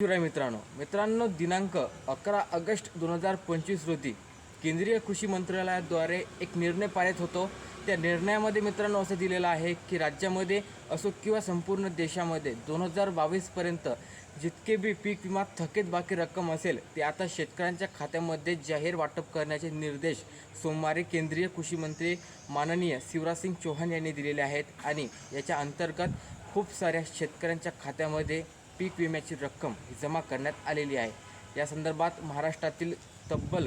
शिवराय मित्रांनो. मित्रांनो दिनांक अकरा ऑगस्ट दोन हजार पंचवीस रोजी केंद्रीय कृषी मंत्रालयाद्वारे एक निर्णय पारित होतो. त्या निर्णयामध्ये मित्रांनो असं दिलेलं आहे की राज्यामध्ये असो किंवा संपूर्ण देशामध्ये दोन हजार बावीसपर्यंत जितके बी पीक विमा थकीत बाकी रक्कम असेल ते आता शेतकऱ्यांच्या खात्यामध्ये जाहीर वाटप करण्याचे निर्देश सोमवारी केंद्रीय कृषी मंत्री माननीय शिवराजसिंग चौहान यांनी दिलेले आहेत. आणि याच्या अंतर्गत खूप साऱ्या शेतकऱ्यांच्या खात्यामध्ये पीक विम्याची रक्कम ही जमा करण्यात आलेली आहे. या संदर्भात महाराष्ट्रातील तब्बल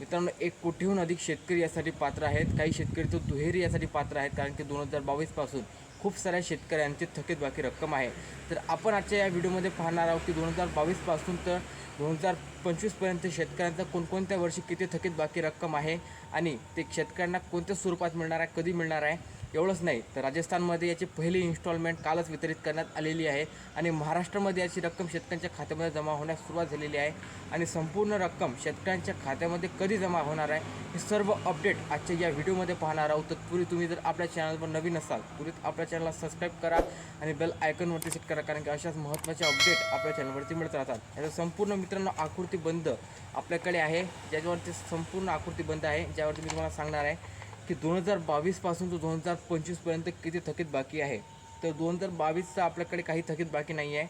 मित्रांनो एक कोटीहून अधिक शेतकरी यासाठी पात्र आहेत. काही शेतकरी तर दुहेरी यासाठी पात्र आहेत कारण की दोन हजार बावीसपासून खूप साऱ्या शेतकऱ्यांची थकीत बाकी रक्कम आहे. तर आपण आजच्या या व्हिडिओमध्ये पाहणार आहोत की दोन हजार बावीसपासून तर दोन हजार पंचवीसपर्यंत शेतकऱ्यांचा कोणकोणत्या वर्षी किती थकीत बाकी रक्कम आहे आणि ते शेतकऱ्यांना कोणत्या स्वरूपात मिळणार आहे कधी मिळणार आहे? एवढंच नाही. तर राजस्थानमध्ये याची पहिली इन्स्टॉलमेंट कालच वितरित करण्यात आलेली आहे आणि महाराष्ट्रामध्ये याची रक्कम शेतकऱ्यांच्या खात्यामध्ये जमा होण्यास सुरुवात झालेली आहे आणि संपूर्ण रक्कम शेतकऱ्यांच्या खात्यामध्ये कधी जमा होणार आहे हे सर्व अपडेट आजच्या या व्हिडिओमध्ये पाहणार आहोत. तत्पूर्वी तुम्ही जर आपल्या चॅनलवर नवीन असाल त्वरित आपल्या चॅनलला सबस्क्राईब करा आणि बेल आयकॉनवरती सेट करा कारण की अशाच महत्त्वाचे अपडेट आपल्या चॅनलवरती मिळत राहतात. याचा संपूर्ण मित्रांनो आकृती बंद आपल्याकडे आहे. ज्याच्यावरती संपूर्ण आकृती बंद आहे ज्यावरती मी तुम्हाला सांगणार आहे. की दोन हजार बावीसपासून तो दोन हजार पंचवीसपर्यंत किती थकीत बाकी आहे. तर दोन हजार बावीसचा आपल्याकडे काही थकीत बाकी नाही आहे.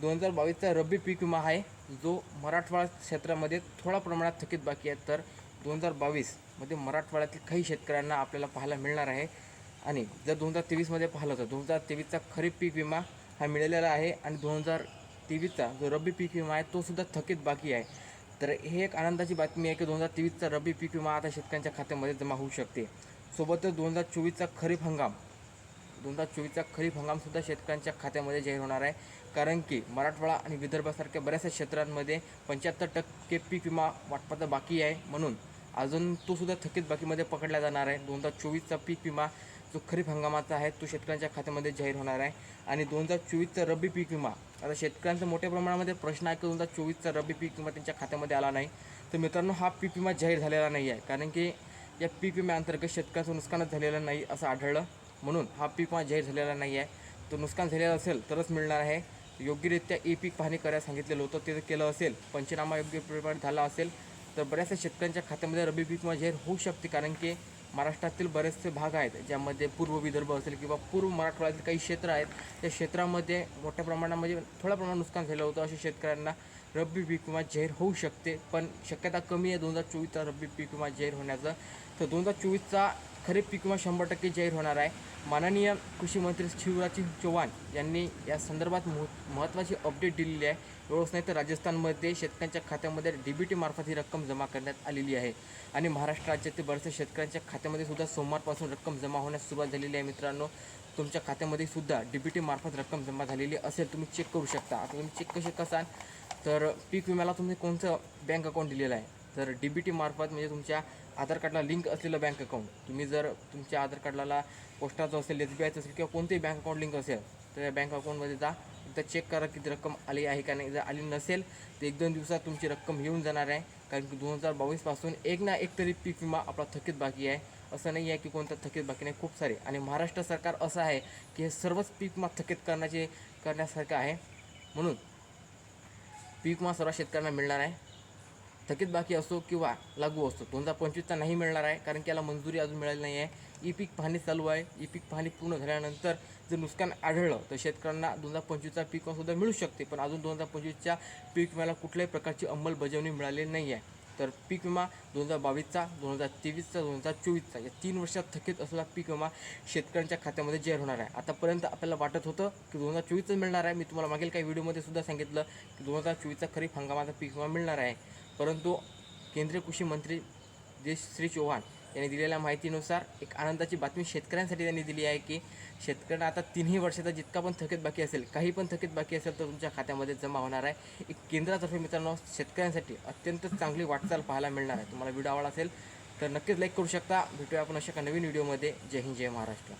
दोन हजार बावीसचा रब्बी पीक विमा आहे जो मराठवाडा क्षेत्रामध्ये थोडा प्रमाणात थकीत बाकी आहे. तर दोन हजार बावीसमध्ये मराठवाड्यातील काही शेतकऱ्यांना आपल्याला पाहायला मिळणार आहे. आणि जर दोन हजार तेवीसमध्ये पाहिलं तर दोन हजार तेवीसचा खरीप पीक विमा हा मिळालेला आहे. आणि दोन हजार तेवीसचा जो रब्बी पीक विमा आहे तो सुद्धा थकीत बाकी आहे. तर हे एक आनंदाची बातमी आहे की दोन हजार तेवीसचा रब्बी पीक विमा आता शेतकऱ्यांच्या खात्यामध्ये जमा होऊ शकते. सोबतच दोन हजार चोवीसचा खरीप हंगाम दोन हजार चोवीसचा खरीप हंगामसुद्धा शेतकऱ्यांच्या खात्यामध्ये जाहीर होणार आहे. कारण की मराठवाडा आणि विदर्भासारख्या बऱ्याचशा क्षेत्रांमध्ये पंच्याहत्तर टक्के पीक विमा वाटपाचा बाकी आहे म्हणून अजून तो सुद्धा थकीत बाकीमध्ये पकडला जाणार आहे. दोन हजार चोवीसचा पीक विमा जो खरीप हंगामाचा आहे तो शेतकऱ्यांच्या खात्यामध्ये जाहीर होणार आहे. आणि दोन हजार चोवीसचा रब्बी पीक विमा आता शेतकऱ्यांचा मोठ्या प्रमाणामध्ये प्रश्न आहे की दोन हजार चोवीसचा रब्बी पीक विमा त्यांच्या खात्यामध्ये आला नाही. तर मित्रांनो हा पीक विमा जाहीर झालेला नाही आहे. कारण की या पीक विम्याअंतर्गत शेतकऱ्यांचं नुकसानच झालेलं नाही असं आढळलं. म्हणून हा पीक विमा जाहीर झालेला नाही आहे. तो नुकसान झालेलं असेल तरच मिळणार आहे. योग्यरित्या ई पीक पाहणी करायला सांगितलेलं होतं ते जर केलं असेल पंचनामा योग्य प्रमाणे झाला असेल तर बऱ्याचशा शेतकऱ्यांच्या खात्यामध्ये रब्बी पीक विमा जाहीर होऊ शकते. कारण की महाराष्ट्रातील बरेचसे भाग आहेत ज्यामध्ये पूर्व विदर्भ असेल किंवा पूर्व मराठवाड्यातील काही क्षेत्र आहेत त्या क्षेत्रामध्ये मोठ्या प्रमाणामध्ये थोड्या प्रमाणात नुकसान झालं होतं अशा शेतकऱ्यांना रब्बी पीक विमा जाहीर होऊ शकते पण शक्यता कमी आहे दोन हजार चोवीसचा रब्बी पीक विमा जाहीर होण्याचं. तर दोन हजार चोवीसचा खरीप पीक विमा शंभर टक्के जाहीर होणार आहे. माननीय कृषी मंत्री शिवराजसिंग चौहान यांनी या संदर्भात मह महत्त्वाची अपडेट दिलेली आहे. एवढंच नाही तर राजस्थानमध्ये शेतकऱ्यांच्या खात्यामध्ये डी बी टीमार्फत ही रक्कम जमा करण्यात आलेली आहे. आणि महाराष्ट्र राज्यातील बऱ्याचशा शेतकऱ्यांच्या खात्यामध्ये सुद्धा सोमवारपासून रक्कम जमा होण्यास सुरुवात झालेली आहे मित्रांनो. तुमच्या खात्यामध्ये सुद्धा डी बी टीमार्फत रक्कम जमा झालेली असेल तुम्ही चेक करू शकता. आता तुम्ही चेक कसे कसाल तर पीक विम्याला तुम्ही कोणतं बँक अकाउंट दिलेलं आहे? तर डी बी टी मार्फत म्हणजे तुमच्या आधार कार्डला लिंक असलेलं बँक अकाउंट तुम्ही जर तुमच्या आधार कार्डला पोस्टाचं असेल एस बी आयचं असेल किंवा कोणतेही बँक अकाउंट लिंक असेल तर या बँक अकाउंटमध्ये जा. एकदा चेक करा किती रक्कम आली आहे का नाही. जर आली नसेल तर एक दोन दिवसात तुमची रक्कम येऊन जाणार आहे. कारण की दोन हजार बावीसपासून एक ना एक तरी पीक विमा आपला थकीत बाकी आहे. असं नाही आहे की कोणता थकीत बाकी नाही खूप सारे. आणि महाराष्ट्र सरकार असं आहे की हे सर्वच पीक विमा थकीत करण्याचे करण्यासारखं आहे. म्हणून पीक विमा सर्व शेतकऱ्यांना मिळणार आहे. थकीत बाकी असो किंवा लागू असतो दोन हजार पंचवीसचा नाही मिळणार आहे कारण की याला मंजुरी अजून मिळाली नाही आहे ई पीक पाहणी चालू आहे. ई पीक पाहणी पूर्ण झाल्यानंतर जर नुकसान आढळलं तर शेतकऱ्यांना दोन हजार पंचवीसचा पीक सुद्धा मिळू शकते पण अजून दोन हजार पंचवीसच्या पीक विम्याला कुठल्याही प्रकारची अंमलबजावणी मिळालेली नाही आहे तर पीक विमा दोन हजार बावीसचा दोन हजार तेवीसचा दोन हजार चोवीसचा या तीन वर्षात थकीत असलेला पीक विमा शेतकऱ्यांच्या खात्यामध्ये जाहीर होणार आहे. आतापर्यंत आपल्याला वाटत होतं की दोन हजार चोवीसच मिळणार आहे. मी तुम्हाला मागील काही व्हिडिओमध्ये सुद्धा सांगितलं की दोन हजार चोवीसचा खरीप हंगामाचा पीक विमा मिळणार आहे. परंतु केंद्रीय कृषी मंत्री जे श्री चौहान त्यांनी दिलेल्या माहितीनुसार एक आनंदाची बातमी शेतकऱ्यांसाठी त्यांनी दिली आहे की शेतकऱ्यांना आता तिन्ही वर्षाचा जितका पण थकीत बाकी असेल काही पण थकीत बाकी असेल तर तुमच्या खात्यामध्ये जमा होणार आहे. एक केंद्रातर्फे मित्रांनो शेतकऱ्यांसाठी अत्यंत चांगली वाटचाल पाहायला मिळणार आहे. तुम्हाला व्हिडिओ आवडला असेल तर नक्कीच लाईक करू शकता. भेटूया आपण अशा एका नवीन व्हिडिओमध्ये. जय हिंद जय महाराष्ट्र.